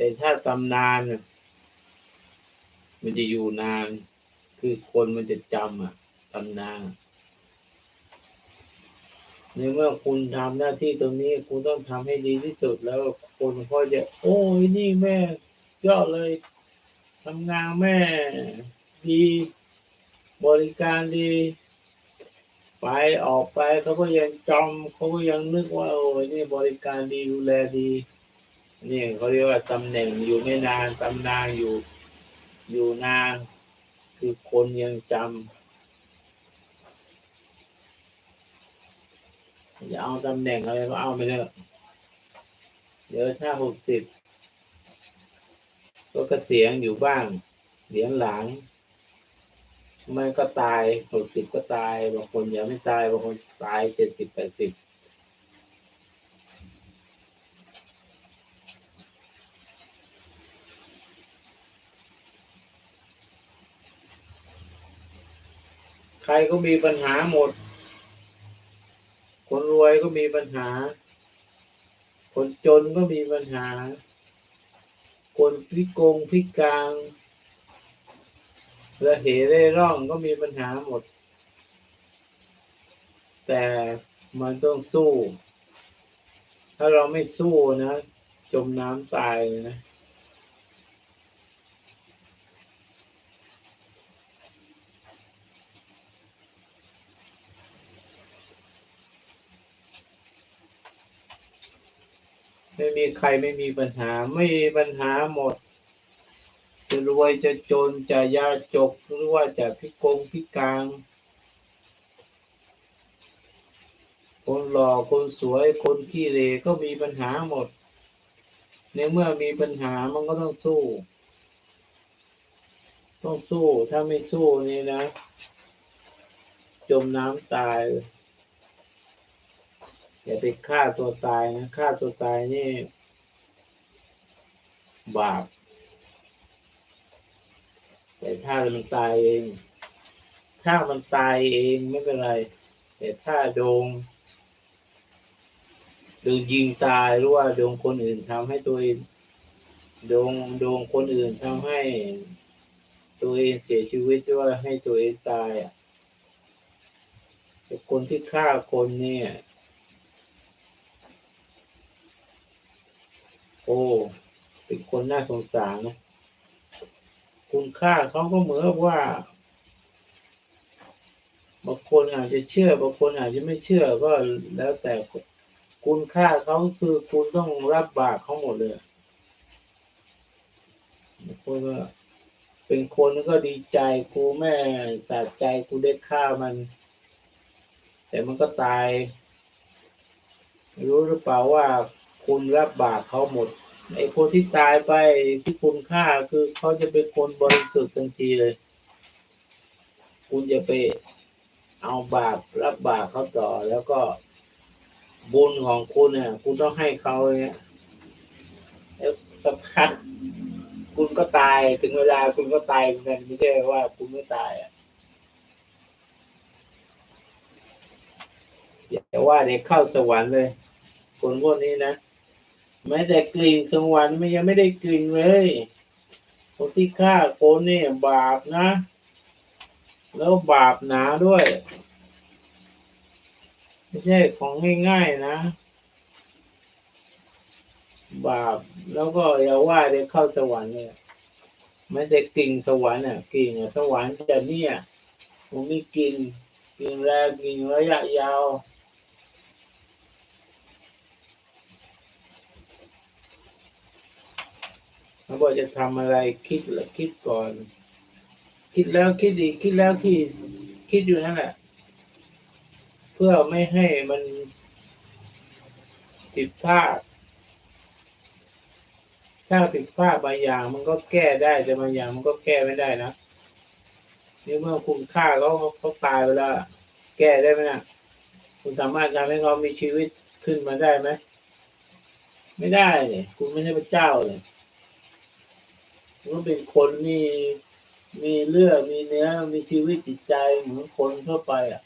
แต่ถ้าตำนานน่ะมันจะอยู่นาน คือคนมันจะจำอะตำนานในเมื่อคุณทำหน้าที่ตรงนี้คุณต้องทำให้ดีที่สุดแล้วคนก็จะ โอ้ยนี่แม่ยอดเลยทำงานแม่ ดีบริการดี ไปออกไปเขาก็ยังจำเขาก็ยังนึกว่า โอ้ยนี่บริการดีดูแลดี นี่เขาเรียกว่าตำแหน่งอยู่ไม่นานตำนานอยู่อยู่นาน คือคนยังจำอย่าเอาตำแหน่งอะไรก็เอาไปเถอะเดี๋ยวถ้าหกสิบก็เกษียณอยู่บ้างเหรียญหลังไม่ก็ตายหกสิบก็ตายบางคนยังไม่ตายบางคนตายเจ็ดสิบแปดสิบ รก็มีปัญหาหมด คนรวยก็มีปัญหา คนจนก็มีปัญหา คนพิกงพิการและเหเร่ร่องก็มีปัญหาหมด แต่มันต้องสู้ ถ้าเราไม่สู้นะ จมน้ำตายเลยนะ ไม่มีใครไม่มีปัญหา ไม่มีปัญหาหมด จะรวยจะจนจะยากจกหรือว่าจะพิกงพิการคนหล่อคนสวยคนขี้เหร่ก็มีปัญหาหมด ในเมื่อมีปัญหามันก็ต้องสู้ ต้องสู้ถ้าไม่สู้นี่นะ จมน้ำตาย อย่าไปฆ่าตัวตายนะฆ่าตัวตายนี่ บาป แต่ถ้ามันตายเอง ถ้ามันตายเองไม่เป็นไร แต่ถ้าโดงโดนยิงตายหรือว่าโดนคนอื่นทำให้ตัวเองโดนโดนคนอื่นทำให้ ตัวเองเสียชีวิตหรือว่าให้ตัวเองตายอะแต่คนที่ฆ่าคนเนี่ย โอ้ เป็นคนน่าสงสารนะ คุณค่าเขาก็เหมือนว่า บางคนอาจจะเชื่อ บางคนอาจจะไม่เชื่อก็แล้วแต่คุณค่าเขาคือคุณต้องรับบาปเขาหมดเลยบางคนก็เป็นคนก็ดีใจกูแม่สะใจกูได้ฆ่ามัน แต่มันก็ตาย รู้หรือเปล่าว่า คุณรับบาปเขาหมดไอ้คนที่ตายไปที่คุณฆ่าคือเขาจะเป็นคนบริสุทธิ์ทันทีเลย คุณจะไปเอาบาปรับบาปเขาต่อ แล้วก็บุญของคุณเนี่ย คุณต้องให้เขาเนี่ยแล้วสักพักคุณก็ตายถึงเวลาคุณก็ตายเหมือนกันไม่ใช่ว่าคุณไม่ตายอะอย่าว่าเด็กเข้าสวรรค์เลย คนพวกนี้นะ แม้แต่กลิ่นสวรรค์มันยังไม่ได้กลิ่นเลยคนที่ฆ่าคนเนี่ยบาปนะ แล้วบาปหนาด้วย ไม่ใช่ของง่าย ๆนะ บาปแล้วก็อย่าว่าได้เข้าสวรรค์เนี่ยแม้แต่กลิ่นสวรรค์อะกลิ่นสวรรค์จะเนี่ยมันมีกลิ่นกลิ่นแรงกลิ่นระยะยาว เขาบอกจะทำอะไรคิดแล้วคิดก่อน คิดแล้วคิดอีกคิดแล้วคิดคิดอยู่นั่นแหละ เพื่อไม่ให้มันผิดพลาดถ้าผิดพลาดบางอย่างมันก็แก้ได้แต่บางอย่างมันก็แก้ไม่ได้นะนี่เมื่อคุณฆ่าเขาเขาเขาตายไปแล้วแก้ได้ไหมนะคุณสามารถทำให้เขามีชีวิตขึ้นมาได้ไหมไม่ได้เลยคุณไม่ใช่พระเจ้าเลย ก็เป็นคนมีมีเลือดมีเนื้อมีชีวิตจิตใจเหมือนคนทั่วไปอะ